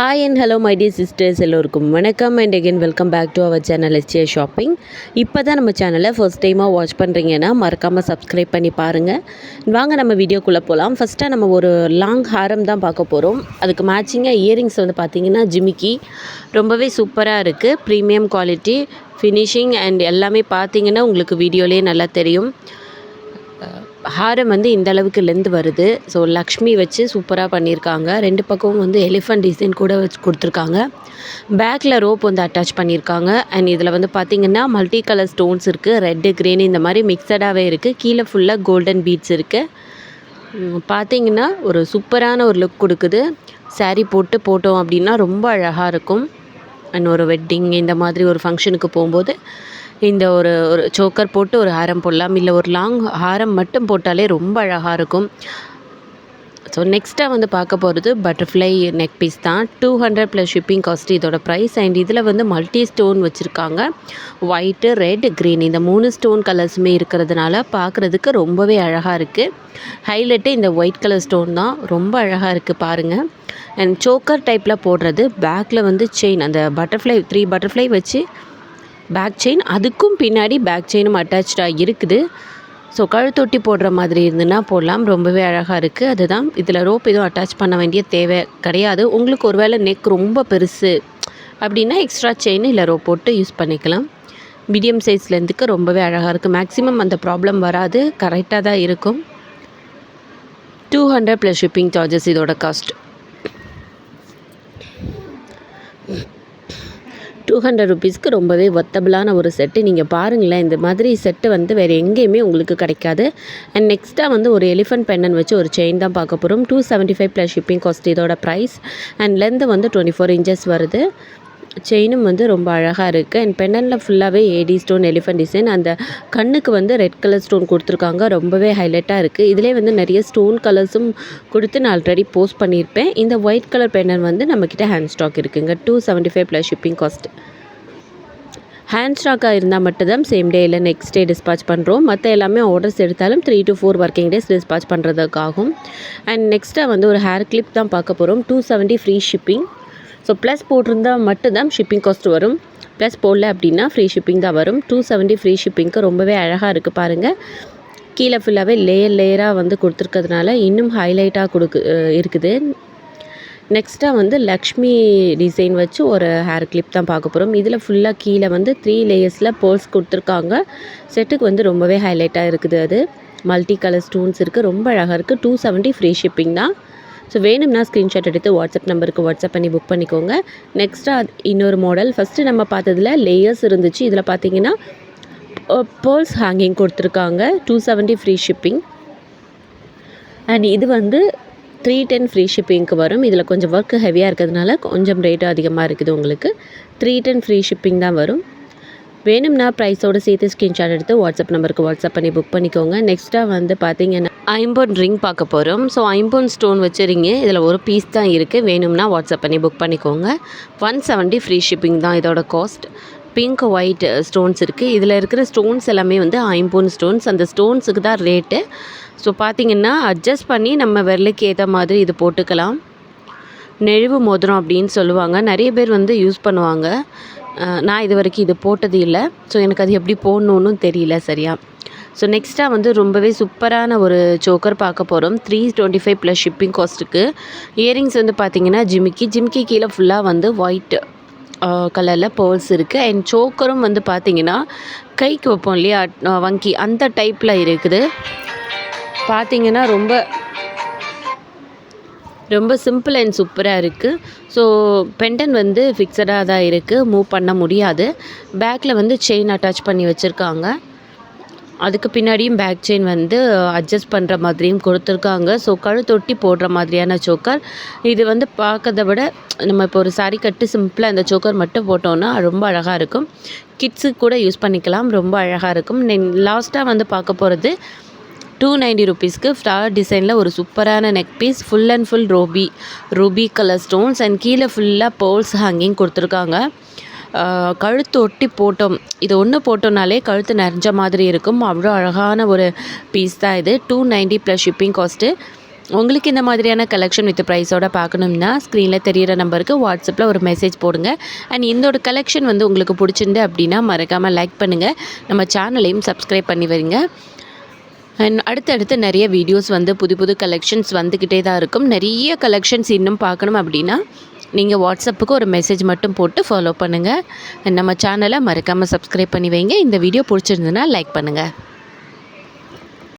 Hi and hello my dear sisters எல்லோருக்கும் வணக்கம். And again welcome back to our channel STA shopping இப்போ தான் நம்ம சேனலை ஃபர்ஸ்ட் டைமாக வாட்ச் பண்ணுறீங்கன்னா மறக்காமல் சப்ஸ்கிரைப் பண்ணி பாருங்கள் வாங்க நம்ம வீடியோக்குள்ளே போகலாம் ஃபஸ்ட்டாக நம்ம ஒரு லாங் ஹாரம் தான் பார்க்க போகிறோம் அதுக்கு மேட்சிங்காக இயரிங்ஸ் வந்து பார்த்திங்கன்னா ஜிமிக்கி. ரொம்பவே சூப்பராக இருக்குது ப்ரீமியம் குவாலிட்டி ஃபினிஷிங் அண்ட் எல்லாமே பார்த்தீங்கன்னா உங்களுக்கு வீடியோலேயே நல்லா தெரியும். ஹாரம் வந்து இந்த அளவுக்கு லென்த் வருது. ஸோ லக்ஷ்மி வச்சு சூப்பராக பண்ணியிருக்காங்க ரெண்டு பக்கமும் வந்து எலிஃபண்ட் டிசைன் கூட வச்சு கொடுத்துருக்காங்க. பேக்கில் ரோப் வந்து அட்டாச் பண்ணியிருக்காங்க அண்ட் இதில் வந்து பார்த்திங்கன்னா மல்டி கலர் ஸ்டோன்ஸ் இருக்குது ரெட்டு க்ரீன் இந்த மாதிரி மிக்சடாகவே இருக்குது கீழே ஃபுல்லாக கோல்டன் பீட்ஸ் இருக்குது பார்த்தீங்கன்னா ஒரு சூப்பரான ஒரு லுக் கொடுக்குது. சாரீ போட்டு போட்டோம் அப்படின்னா ரொம்ப அழகாக இருக்கும். அண்ட் ஒரு வெட்டிங் இந்த மாதிரி ஒரு ஃபங்க்ஷனுக்கு போகும்போது. இந்த ஒரு ஒரு சோக்கர் போட்டு ஒரு ஹாரம் போடலாம். இல்லை ஒரு லாங் ஹாரம் மட்டும் போட்டாலே ரொம்ப அழகாக இருக்கும். ஸோ நெக்ஸ்ட்டாக வந்து பார்க்க போகிறது பட்டர்ஃப்ளை நெக் பீஸ் தான். Two hundred plus shipping cost இதோட ப்ரைஸ் அண்ட் இதில் வந்து மல்டி ஸ்டோன் வச்சுருக்காங்க. ஒயிட்டு ரெட் க்ரீன் இந்த மூணு ஸ்டோன் கலர்ஸுமே இருக்கிறதுனால பார்க்குறதுக்கு ரொம்பவே அழகாக இருக்குது ஹைலைட்டு இந்த ஒயிட் கலர் ஸ்டோன் தான். ரொம்ப அழகாக இருக்குது பாருங்கள் அண்ட் சோக்கர் டைப்பில் போடுறது பேக்கில் வந்து செயின் அந்த பட்டர்ஃப்ளை த்ரீ பட்டர்ஃப்ளை வச்சு பேக் செயின் அதுக்கும் பின்னாடி பேக் செயினும் அட்டாச்சாக இருக்குது. ஸோ கழுத்தொட்டி போடுற மாதிரி இருந்துன்னா போடலாம். ரொம்பவே அழகாக இருக்குது அதுதான். இதில் ரோப் எதுவும் அட்டாச் பண்ண வேண்டிய தேவை கிடையாது. உங்களுக்கு ஒருவேளை நெக் ரொம்ப பெருசு அப்படின்னா எக்ஸ்ட்ரா செயின் இல்லை ரோப் போட்டு யூஸ் பண்ணிக்கலாம். மீடியம் சைஸ் லென்த்துக்கு ரொம்பவே அழகாக இருக்குது மேக்ஸிமம் அந்த ப்ராப்ளம் வராது. கரெக்டாக தான் இருக்கும். Two hundred plus shipping charges இதோட காஸ்ட் ஹண்ட்ரட் ருபீஸ்க்கு ரொம்பவே ஒத்தபிளான ஒரு செட்டு நீங்கள் பாருங்களேன் இந்த மாதிரி செட்டு வந்து வேறு எங்கேயுமே உங்களுக்கு கிடைக்காது. அண்ட் நெக்ஸ்ட்டாக வந்து ஒரு எலிஃபண்ட் பெண்ணன் வச்சு ஒரு செயின் தான் பார்க்க போகிறோம் two seventy five plus shipping cost இதோட ப்ரைஸ் அண்ட் லென்த்து வந்து டுவெண்ட்டி ஃபோர் இன்ச்சஸ் வருது. செயினும் வந்து ரொம்ப அழகாக இருக்குது அண்ட் பெண்டனில் ஃபுல்லாகவே ஏடி ஸ்டோன் எலிஃபண்ட் டிசைன் அந்த கண்ணுக்கு வந்து ரெட் கலர் ஸ்டோன் கொடுத்துருக்காங்க. ரொம்பவே ஹைலைட்டாக இருக்குது இதிலே வந்து நிறைய ஸ்டோன் கலர்ஸும் கொடுத்து நான் ஆல்ரெடி போஸ்ட் பண்ணியிருப்பேன். இந்த ஒயிட் கலர் பெண்டன் வந்து நம்மக்கிட்ட ஹேண்ட் ஸ்டாக் இருக்குங்க. Two seventy five plus shipping cost hand ஸ்டாக்காக இருந்தால் மட்டும்தான் சேம் டே இல்லை நெக்ஸ்ட் டே டிஸ்பாச் பண்ணுறோம் மற்ற எல்லாமே ஆர்டர்ஸ் எடுத்தாலும் three to four working days dispatch பண்ணுறதுக்காகும் and நெக்ஸ்ட்டாக வந்து ஒரு ஹேர் கிளிப் தான் பார்க்க போகிறோம் two seventy free shipping so plus போட்டிருந்தா மட்டும்தான் ஷிப்பிங் காஸ்ட் வரும். ப்ளஸ் போடல அப்படின்னா ஃப்ரீ ஷிப்பிங் தான் வரும். டூ செவன்ட்டி ஃப்ரீ ஷிப்பிங்க்கு ரொம்பவே அழகாக இருக்குது பாருங்கள் கீழே ஃபுல்லாகவே லேயர் லேயராக வந்து கொடுத்துருக்கிறதுனால இன்னும் ஹைலைட்டாக கொடுக்கு இருக்குது. நெக்ஸ்ட்டாக வந்து லக்ஷ்மி டிசைன் வச்சு ஒரு ஹேர் கிளிப் தான் பார்க்க போகிறோம் இதில் ஃபுல்லாக கீழே வந்து த்ரீ லேயர்ஸில் போல்ஸ் கொடுத்துருக்காங்க. செட்டுக்கு வந்து ரொம்பவே ஹைலைட்டாக இருக்குது அது. மல்டி கலர் ஸ்டோன்ஸ் இருக்குது ரொம்ப அழகாக இருக்குது டூ செவன்ட்டி ஃப்ரீ ஷிப்பிங் தான். ஸோ வேணும்னா ஸ்க்ரீன்ஷாட் எடுத்து வாட்ஸ்அப் நம்பருக்கு வாட்ஸ்அப் பண்ணி புக் பண்ணிக்கோங்க. நெக்ஸ்ட்டாக இன்னொரு மாடல் ஃபஸ்ட்டு நம்ம பார்த்ததில் லேயர்ஸ் இருந்துச்சு. இதில் பார்த்தீங்கன்னா பேர்ல்ஸ் ஹேங்கிங் கொடுத்துருக்காங்க. Two seventy free shipping and இது வந்து த்ரீ டென் ஃப்ரீ ஷிப்பிங்க்கு வரும். இதில் கொஞ்சம் ஒர்க் ஹெவியாக இருக்கிறதுனால கொஞ்சம் ரேட்டு அதிகமாக இருக்குது உங்களுக்கு. த்ரீ டென் ஃப்ரீ ஷிப்பிங் தான் வரும். வேணும்னா ப்ரைஸோடு சேர்த்து ஸ்க்ரீன்ஷாட் எடுத்து வாட்ஸ்அப் நம்பருக்கு வாட்ஸ்அப் பண்ணி புக் பண்ணிக்கோங்க. நெக்ஸ்ட்டாக வந்து பார்த்தீங்கன்னா ஐம்பொன் ரிங் பார்க்க போகிறோம் ஸோ ஐம்பொன் ஸ்டோன் வச்சுருங்க இதில் ஒரு பீஸ் தான் இருக்குது வேணும்னா வாட்ஸ்அப் பண்ணி புக் பண்ணிக்கோங்க. ஒன் செவன்ட்டி ஃப்ரீ ஷிப்பிங் தான் இதோட காஸ்ட் பிங்க் ஒயிட் ஸ்டோன்ஸ் இருக்குது இதில் இருக்கிற ஸ்டோன்ஸ் எல்லாமே வந்து ஐம்பொன் ஸ்டோன்ஸ் அந்த ஸ்டோன்ஸுக்கு தான் ரேட்டு ஸோ பார்த்தீங்கன்னா அட்ஜஸ்ட் பண்ணி நம்ம விரலுக்கு ஏற்ற மாதிரி இது போட்டுக்கலாம். நெழிவு மோதிரம் அப்படின்னு சொல்லுவாங்க. நிறைய பேர் வந்து யூஸ் பண்ணுவாங்க. நான் இது வரைக்கும் இது போட்டது இல்லை. ஸோ எனக்கு அது எப்படி போடணுன்னு தெரியல சரியா. ஸோ நெக்ஸ்ட்டாக வந்து ரொம்பவே சூப்பரான ஒரு சோக்கர் பார்க்க போகிறோம் three twenty five plus shipping காஸ்ட்டுக்கு earrings வந்து பார்த்தீங்கன்னா ஜிமிக்கி. ஜிமிக்கி கீழே ஃபுல்லாக வந்து ஒயிட் கலரில் பேர்ல்ஸ் இருக்குது அண்ட் சோக்கரும் வந்து பார்த்தீங்கன்னா கைக்கு வைப்போம் இல்லையா? வங்கி. அந்த டைப்பில் இருக்குது. பார்த்தீங்கன்னா ரொம்ப ரொம்ப சிம்பிள் அண்ட் சூப்பராக இருக்குது ஸோ பெண்டன் வந்து ஃபிக்ஸடாக தான் இருக்குது மூவ் பண்ண முடியாது. பேக்கில் வந்து செயின் அட்டாச் பண்ணி வச்சுருக்காங்க. அதுக்கு பின்னாடியும் பேக் செயின் வந்து அட்ஜஸ்ட் பண்ணுற மாதிரியும் கொடுத்துருக்காங்க. ஸோ கழுத்தொட்டி போடுற மாதிரியான சோக்கர் இது வந்து பார்க்கறத விட நம்ம இப்போ ஒரு சாரி கட்டு சிம்பிளாக இந்த சோக்கர் மட்டும் போட்டோன்னா ரொம்ப அழகாக இருக்கும். கிட்ஸுக்கு கூட யூஸ் பண்ணிக்கலாம். ரொம்ப அழகாக இருக்கும். லாஸ்ட்டாக வந்து பார்க்க போகிறது டூ நைன்டி ருபீஸ்க்கு ஃப்ளவர் டிசைனில் ஒரு சூப்பரான neck piece full and full ruby ruby colour stones and கீழே ஃபுல்லாக போல்ஸ் ஹேங்கிங் கொடுத்துருக்காங்க. கழுத்து ஒட்டி போட்டோம். இது ஒன்று போட்டோம்னாலே கழுத்து நிறைஞ்ச மாதிரி இருக்கும். அவ்வளோ அழகான ஒரு பீஸ் தான் இது. Two ninety plus shipping cost உங்களுக்கு இந்த மாதிரியான கலெக்ஷன் வித் ப்ரைஸோட பார்க்கணும்னா ஸ்க்ரீனில் தெரிகிற நம்பருக்கு வாட்ஸ்அப்பில் ஒரு மெசேஜ் போடுங்க. அண்ட் இந்த கலெக்ஷன் வந்து உங்களுக்கு பிடிச்சிருந்து அப்படின்னா மறக்காமல் லைக் பண்ணுங்கள் நம்ம சேனலையும் சப்ஸ்கிரைப் பண்ணி வரீங்க அண்ட் அடுத்தடுத்து நிறைய வீடியோஸ் வந்து புது புது கலெக்ஷன்ஸ் வந்துக்கிட்டே தான் இருக்கும். நிறைய கலெக்ஷன்ஸ் இன்னும் பார்க்கணும் அப்படின்னா நீங்கள் வாட்ஸ்அப்புக்கு ஒரு மெசேஜ் மட்டும் போட்டு ஃபாலோ பண்ணுங்கள் நம்ம சேனலை மறக்காமல் சப்ஸ்கிரைப் பண்ணி வைங்க. இந்த வீடியோ பிடிச்சிருந்துன்னா லைக் பண்ணுங்கள்